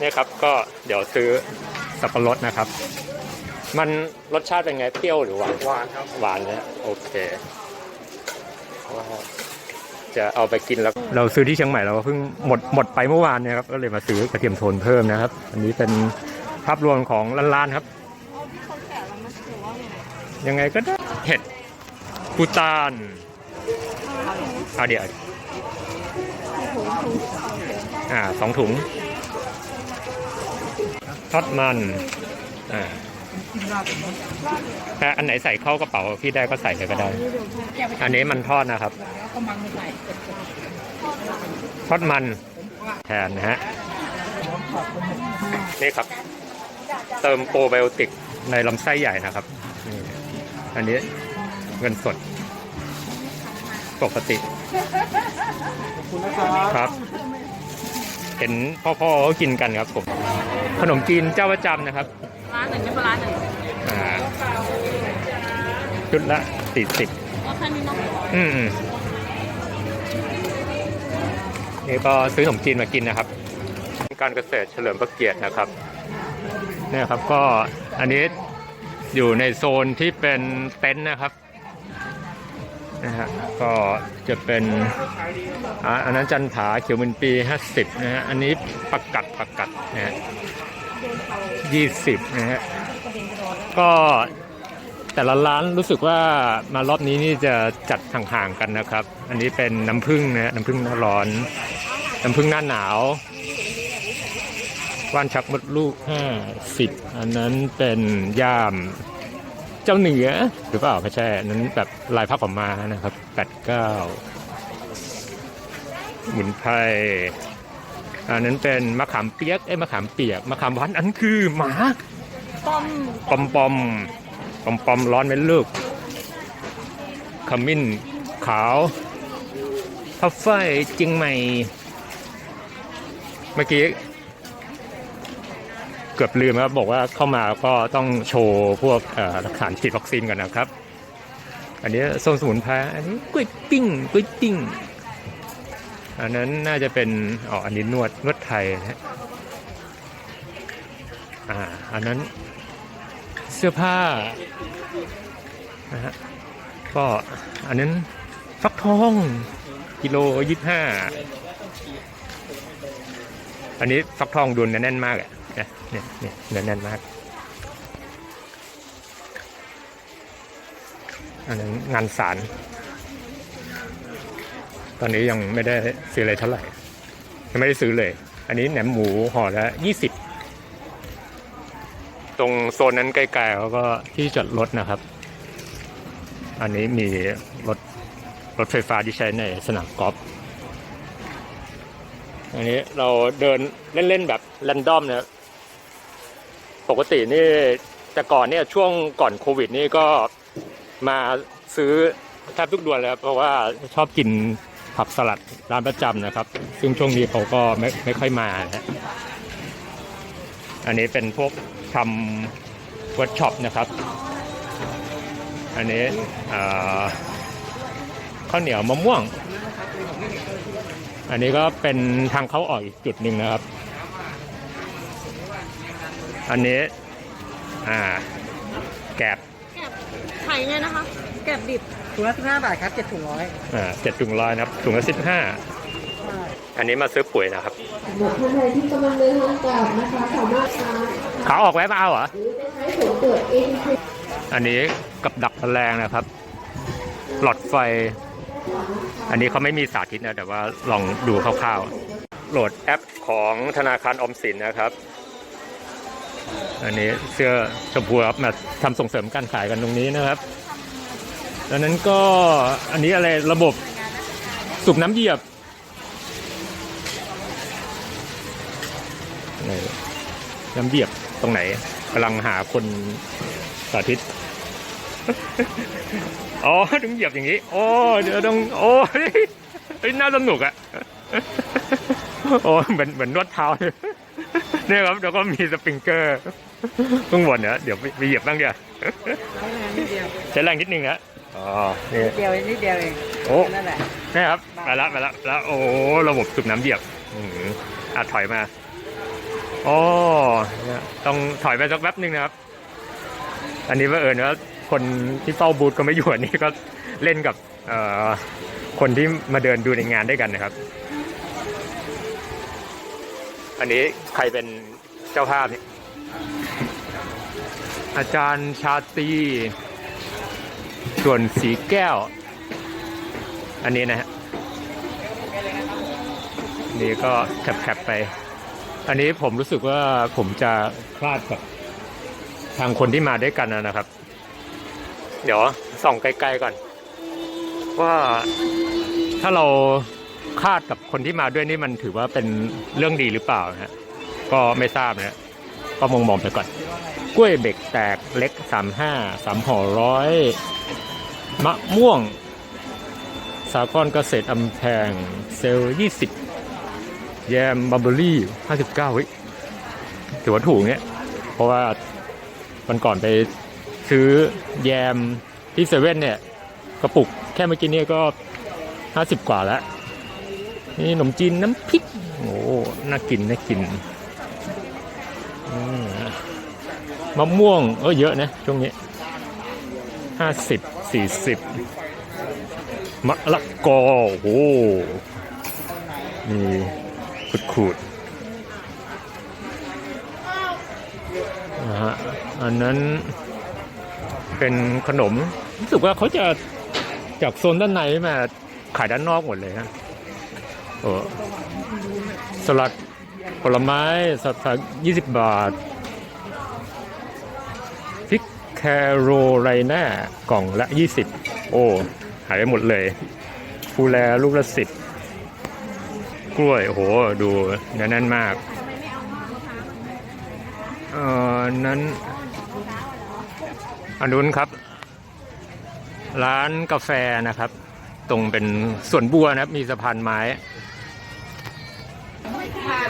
เนี่ยครับก็เดี๋ยวซื้อสับปะรดนะครับ มันรสชาติเป็นไงเปรี้ยวหรือหวานหวานครับหวานนะโอเคก็จะเอาไปกินแล้ว เราซื้อที่เชียงใหม่เราก็เพิ่งหมดหมดไปเมื่อวานเนี่ยครับก็เลยมาซื้อกระเทียมโทนเพิ่มนะครับ อันนี้เป็นภาพรวมของร้านๆครับยังไงก็ได้เห็ดปูตานเอาเดี๋ยวอ่าสองถุง ทอดมันอ่าถ้าอันไหนใส่เข้ากระเป๋าพี่ได้ก็ใส่เลยก็ได้ อันนี้มันทอดนะครับทอดมันแทนนะฮะนี่ครับ เติมโปรไบโอติกในลำไส้ใหญ่นะครับอันนี้เงินสด ปกติขอบคุณนะครับ เห็นพ่อๆเขากินกันครับผมขนมจีนเจ้าประจำนะครับ ร้านหนึ่งจะเป็นร้านหนึ่งอ่าชุดละสี่สิบก็แค่นี้เนาะอืมนี่ก็ซื้อขนมจีนมากินนะครับ การเกษตรเฉลิมพระเกียรตินะครับเนี่ยครับก็อันนี้อยู่ในโซนที่เป็นเต็นท์นะครับ นะฮะก็จะเป็นอันนั้นจันผาเขียวมินปี 50นะฮะอันนี้ประกัดประกัดนะฮะ20นะฮะก็แต่ละร้านรู้สึกว่ามารอบนี้นี่จะจัดห่างๆกันนะครับ อันนี้เป็นน้ำผึ้งนะฮะน้ำผึ้งหน้าร้อน น้ำผึ้งหน้าหนาวว่านชักมดลูกห้าสิบอันนั้นเป็นย่าม จ้าเหนือหรือเปล่าไม่ใช่นนั้นแบบลายพับออกมานะครับแปดเก้าหมุนไพรอันนั้นเป็นมะขามเปียกเอ้มะขามเปียกมะขามหวานอันคือหมาต้มปอมปอมปอมปอมร้อนไหมลูกขมิ้นขาวพัฟเฟจริงไหมเมื่อกี้ กือบลืมครับบอกว่าเข้ามาก็ต้องโชว์พวกหลักฐานฉีดวัคซีนกันนะครับ อันนี้โซนสมุนไพรอันนี้กล้วยปิ้งกล้วยปิ้งอันนั้นน่าจะเป็นอ๋ออันนี้นวดนวดไทยนะฮะอ่าอันนั้นเสื้อผ้านะฮะก็อันนั้นฟักทองกิโลยี่ห้าอันนี้ฟักทองดุลแน่นมากอะ นี่ยเนี่ยเนี่ยเนื้อแน่นมากอันนั้นงานสาร ตอนนี้ยังไม่ได้ซื้ออะไรเท่าไหร่ ยังไม่ได้ซื้อเลย อันนี้แหนมหมูห่อละยี่สิบตรงโซนนั้นไกลๆเขาก็ที่จอดรถนะครับ อันนี้มีรถรถไฟฟ้าที่ใช้ในสนามกอล์ฟอันนี้เราเดินเล่นๆแบบแรนดอมเนะครับ ปกตินี่แต่ก่อนเนี่ยช่วงก่อนโควิดนี่ก็มาซื้อแทบทุกดือนแล้วเพราะว่าชอบกินผักสลัดร้านประจำนะครับ ซึ่งช่วงนี้เขาก็ไม่ไม่ค่อยมานะฮะอันนี้เป็นพวกทำเวิร์กช็อปนะครับ อันนี้ข้าวเหนียวมะม่วง อันนี้ก็เป็นทางเข้าออกอีกจุดหนึ่งนะครับ อันนี้ อ่า แกบแกบไข่ไงนะคะ แกบดิบถุงละสิบห้าบาทครับเจ็ดถุงร้อยอ่าเจ็ดถุงร้อยนะครับถุงละสิบห้าอันนี้มาซื้อปุ๋ยนะครับสำหรับท่านใดที่กำลังเดินทางกลับนะคะสามารถมาขาออกแวะมาเอาเหรอ หรือจะใช้ผลตรวจ ATK อันนี้กับดักแมลงนะครับ หลอดไฟ อันนี้เขาไม่มีสาธิตนะ แต่ว่าลองดูคร่าวๆ โหลดแอปของธนาคารออมสินนะครับ อันนี้เสื้อชมพูครับมาทำส่งเสริมการขายกันตรงนี้นะครับดังนั้นก็อันนี้อะไรระบบสูบน้ำเหยียบน้ำเหยียบตรงไหนกำลังหาคนสาธิต อ๋อต้องเหยียบอย่างนี้ โอ้เดี๋ยวต้องโอ้ยน่าสนุกอะโอ้เหมือนเหมือนนวดเท้าเลยเนี่ยครับเดี๋ยวก็มีสปริงเกอร์ ข้างบนเนี่ยเดี๋ยวไปไปเหยียบบ้างเดียวใช้แรงนิดเดียวใช้แรงนิดนึงนะอ๋อนี่นิดเดียวเองนิดเดียวเองโอ้นั่นแหละนี่ครับไปละไปละไปละโอ้ระบบสูบน้ำเหยียบอืมอะถอยมาอ๋อเนี่ยต้องถอยไปสักแป๊บหนึ่งนะครับ อันนี้ว่าเออว่าคนที่เฝ้าบูธก็ไม่อยู่อันนี้ก็เล่นกับเอ่อคนที่มาเดินดูในงานด้วยกันนะครับ อันนี้ใครเป็นเจ้าภาพเนี่ย อาจารย์ชาตี ส่วนสีแก้ว อันนี้นะฮะนี่ก็แคปๆไป อันนี้ผมรู้สึกว่าผมจะคลาดกับทางคนที่มาด้วยกันนะครับ เดี๋ยวส่องไกลๆก่อน ว่าถ้าเราคาดกับคนที่มาด้วยนี่มันถือว่าเป็นเรื่องดีหรือเปล่านะฮะก็ไม่ทราบนะฮะก็มองมองๆไปก่อน ล้วยเบกแตกเล็กสามห้าสามห่อร้อยมะม่วง สากรเกษตรอำแพงเซลล์ยี่สิบแยมบับเบอรี่ห้าสิบเก้าวิถือว่าถูกเนี่ยเพราะว่าวันก่อนไปซื้อแยมที่เซเว่นเนี่ยกระปุกแค่เมื่อกี้เนี่ยก็ห้าสิบกว่าแล้ว นี่ขนมจีนน้ำพริก โอ้ น่ากิน น่ากิน อืม มะม่วงเออเยอะนะช่วงนี้ห้าสิบสี่สิบมะละกอโอ้มีขูดขูดๆนะฮะอันนั้นเป็นขนม รู้สึกว่าเขาจะจากโซนด้านในมาขายด้านนอกหมดเลยฮะโอสลัดผลไม้สัตว์ผักยี่สิบบาท แคโรไลนากล่องละยี่สิบโอ้ หายไปหมดเลยฟูแลลูกละสิบกล้วย โอ้โห ดูนแน่นมากเอ่อนั้นอันนู้นครับ ร้านกาแฟนะครับ ตรงเป็นสวนบัวนะครับ มีสะพานไม้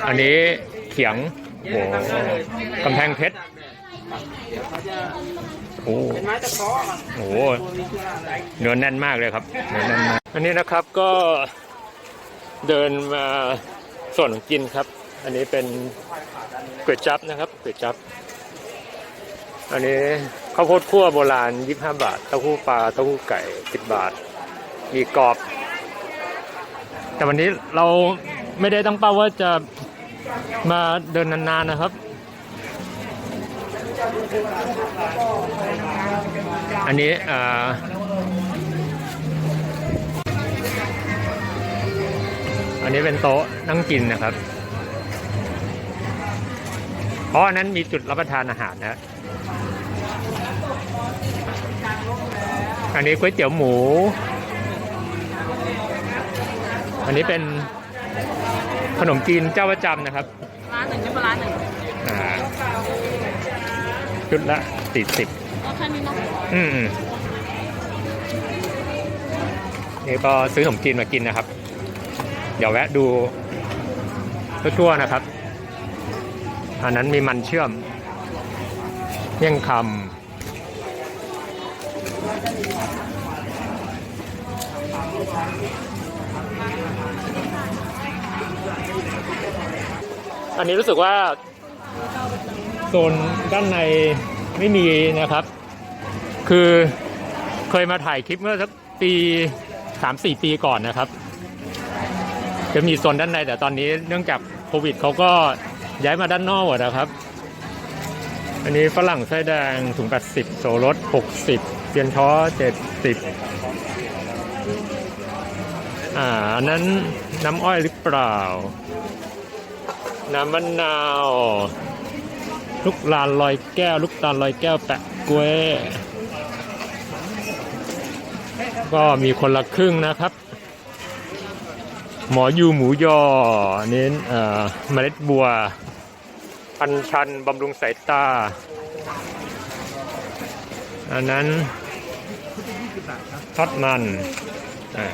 อันนี้เขียงโอ้โหกำแพงเพชร โอ้โหเป็นไม้ตะเคาะครับโอ้โหเนื้อแน่นมากเลยครับเนื้อแน่นมากอันนี้นะครับก็เดินมาส่วนของกินครับ อันนี้เป็นก๋วยจั๊บนะครับก๋วยจั๊บอันนี้ข้าวโพดคั่วโบราณ 25 บาทเต้าหู้ปลาเต้าหู้ไก่ 10 บาท มีกรอบ แต่วันนี้เราไม่ได้ตั้งเป้าว่าจะมาเดินนานๆนะครับ อันนี้อ่าอันนี้เป็นโต๊ะนั่งกินนะครับ เพราะอันนั้นมีจุดรับประทานอาหารนะอันนี้ก๋วยเตี๋ยวหมู อันนี้เป็นขนมจีนเจ้าประจำนะครับ ร้านหนึ่งไม่เป็นร้านหนึ่งอ่า ชุดละสี่สิบเอาแค่นี้เนาะอืมอืมนี่ก็ซื้อขนมจีนมากินนะครับ เดี๋ยวแวะดูทั่วๆนะครับ อันนั้นมีมันเชื่อมเมี่ยงคำอันนี้รู้สึกว่า โซนด้านในไม่มีนะครับ คือเคยมาถ่ายคลิปเมื่อสักปีสามสี่ปีก่อนนะครับ จะมีโซนด้านในแต่ตอนนี้เนื่องจากโควิดเขาก็ย้ายมาด้านนอกหมดนะครับ อันนี้ฝรั่งไส้แดงถุง80โซรส60เตียนช้อ70อ่าอันนั้นน้ำอ้อยหรือเปล่า น้ำมะนาว ลูกลานลอยแก้ว ลูกตาลลอยแก้วแปะกล้วย ก็มีคนละครึ่งนะครับ หมอยูหมูยออันนี้เอ่อเมล็ดบัวอันชันบำรุงสายตา อันนั้นทอดมันอ่า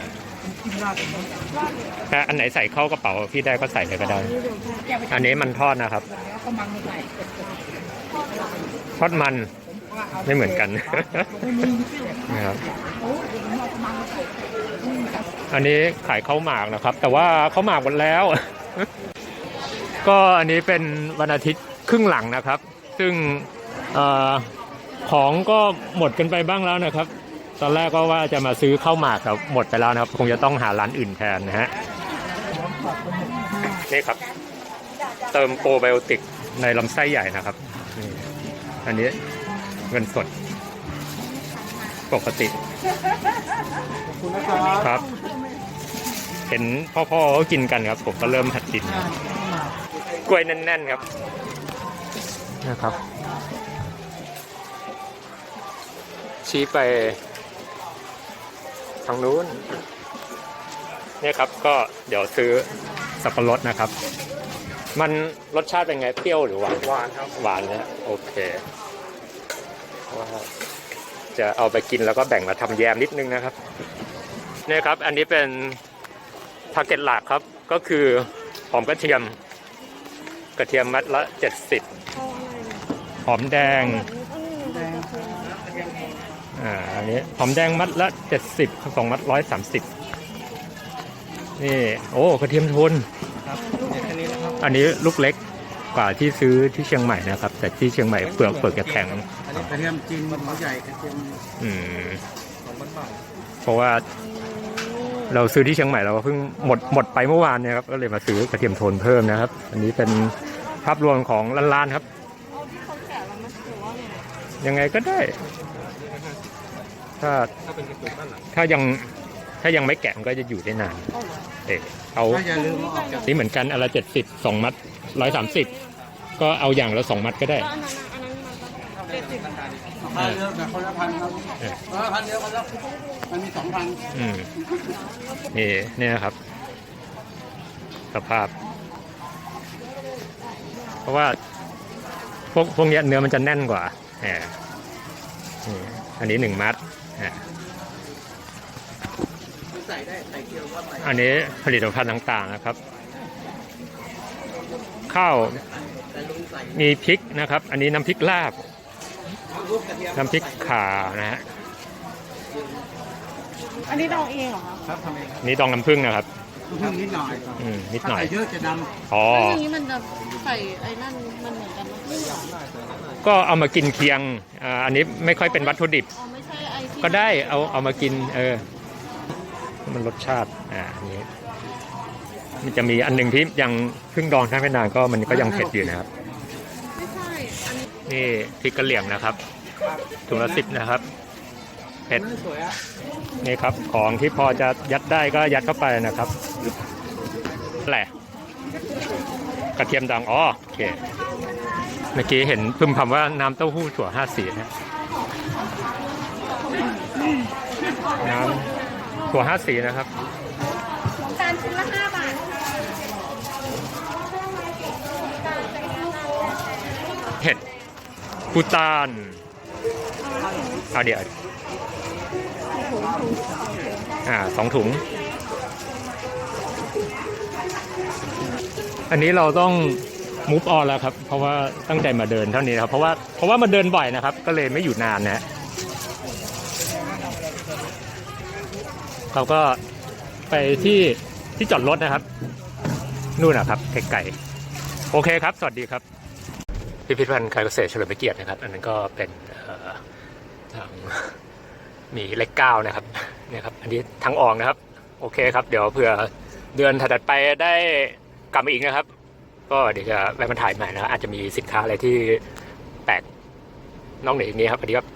แต่อันไหนใส่เข้ากระเป๋าพี่ได้ก็ใส่เลยก็ได้ อันนี้มันทอดนะครับ ทอดมันไม่เหมือนกันนะครับอันนี้ขายข้าวหมากนะครับ แต่ว่าข้าวหมากหมดแล้ว ก็อันนี้เป็นวันอาทิตย์ครึ่งหลังนะครับ ซึ่งเออของก็หมดกันไปบ้างแล้วนะครับ ตอนแรกก็ว่าจะมาซื้อข้าวหมากครับหมดไปแล้วนะครับ คงจะต้องหาร้านอื่นแทนนะฮะนี่ครับ เติมโปรไบโอติกในลำไส้ใหญ่นะครับ อันนี้เงินสด ปกติครับครับเห็นพ่อๆเขากินกันครับ ผมก็เริ่มหัดกิน กล้วยแน่นๆครับนะครับ ชี้ไป ทางนู้นเนี่ยครับก็เดี๋ยวซื้อสับปะรดนะครับ มันรสชาติเป็นไงเปรี้ยวหรือหวานหวานครับหวานนะโอเคว่าจะเอาไปกินแล้วก็แบ่งมาทำแยมนิดนึงนะครับเนี่ยครับ อันนี้เป็นทาร์เก็ตหลักครับ ก็คือหอมกระเทียม กระเทียมมัดละ 70 หอมแดง อ่าอันนี้หอมแดงมัดละ70สองมัด130นี่โอ้กระเทียมโทนครับเดี๋ยวแค่นี้นะครับอันนี้ลูกเล็กกว่าที่ซื้อที่เชียงใหม่นะครับ แต่ที่เชียงใหม่เปลือกเปลือกจะแข็งอันนี้กระเทียมจีนหัวใหญ่กระเทียมอืมสองพันบาทเพราะว่า เราซื้อที่เชียงใหม่เราก็เพิ่งหมดหมดไปเมื่อวานเนี่ยครับก็เลยมาซื้อกระเทียมโทนเพิ่มนะครับ อันนี้เป็นภาพรวมของร้านๆครับยังไงก็ได้ ถ้าถ้ายังถ้ายังไม่แกะมันก็จะอยู่ได้นาน เออเอาถ้าอย่าลืมเอาออกจากนี่เหมือนกันอนละไรเจ็ดสิบสองมัดร้อยสามสิบก็เอาอย่างละสองมัดก็ได้ก็อันนั้นนะอันนั้นมันเจ็ดสิบพันเดียวแต่คนละพันครับเออเออพันเดียวกันแล้วมันมีสองพันอืมนี่เนี่ยนะครับ สภาพ เพราะว่าพวกพวกเนี้ยเนื้อมันจะแน่นกว่าแหมนี่อันนี้หนึ่งมัดอะ ใส่ได้ใส่เกลียวก็ใส่ อันนี้ผลิตภัณฑ์ต่างๆนะครับ ข้าวใส่ลุงใส่มีพริกนะครับ อันนี้น้ำพริกลาบรูปกระเทียมน้ำพริกข่านะฮะอันนี้ดองเองเหรอคะครับทำเองนี่ดองน้ำผึ้งนะครับเพิ่งนิดหน่อยอืมนิดหน่อย ถ้าใส่เยอะจะดอ๋อ แล้วอย่างนี้มันจะใส่ไอ้นั่นมันเหมือนกันไหมก็เอามากินเคียงอ่าอันนี้ไม่ค่อยเป็นวัตถุดิบ อ๋อไม่ใช่ไอ้ที่ก็ได้เอาเอามากินเออ มันรสชาติอ่าอันนี้มันจะมีอันหนึ่งที่ยังเพิ่งดองทั้งไม่นานก็มันก็ยังเผ็ดอยู่นะครับไม่ใช่อันนี้นี่พริกกระเหลี่ยงนะครับถุงละสิบนะครับเผ็ดำสวยอะนี่ครับของที่พอจะยัดได้ก็ยัดเข้าไปนะครับแหละกระเทียมดองอ๋อโอเคเมื่อกี้เห็นพึมพำว่าน้ำเต้าหู้ถั่วห้าสีนะน้ำ ถั่วห้าสีนะครับจานชิ้นละห้าบาทเห็ดปูตานเอาเดี๋ยวอ่าสองถุง อันนี้เราต้องมูฟออนแล้วครับ เพราะว่าตั้งใจมาเดินเท่านี้นะครับ เพราะว่าเพราะว่ามาเดินบ่อยนะครับ ก็เลยไม่อยู่นานนะฮะ เราก็ไปที่ที่จอดรถนะครับ นู่นนะครับไกลๆโอเคครับ สวัสดีครับ พิพิธภัณฑ์การเกษตรเฉลิมพระเกียรตินะครับ อันนั้นก็เป็นทางมีเลขเก้านะครับเนี่ยครับ อันนี้ทางออกนะครับ โอเคครับ เดี๋ยวเผื่อเดือนถัดไปได้กลับมาอีกนะครับ ก็เดี๋ยวจะแวะมาถ่ายใหม่นะครับอาจจะมีสินค้าอะไรที่แปลกนอกเหนือจากนี้ครับสวัสดีครับ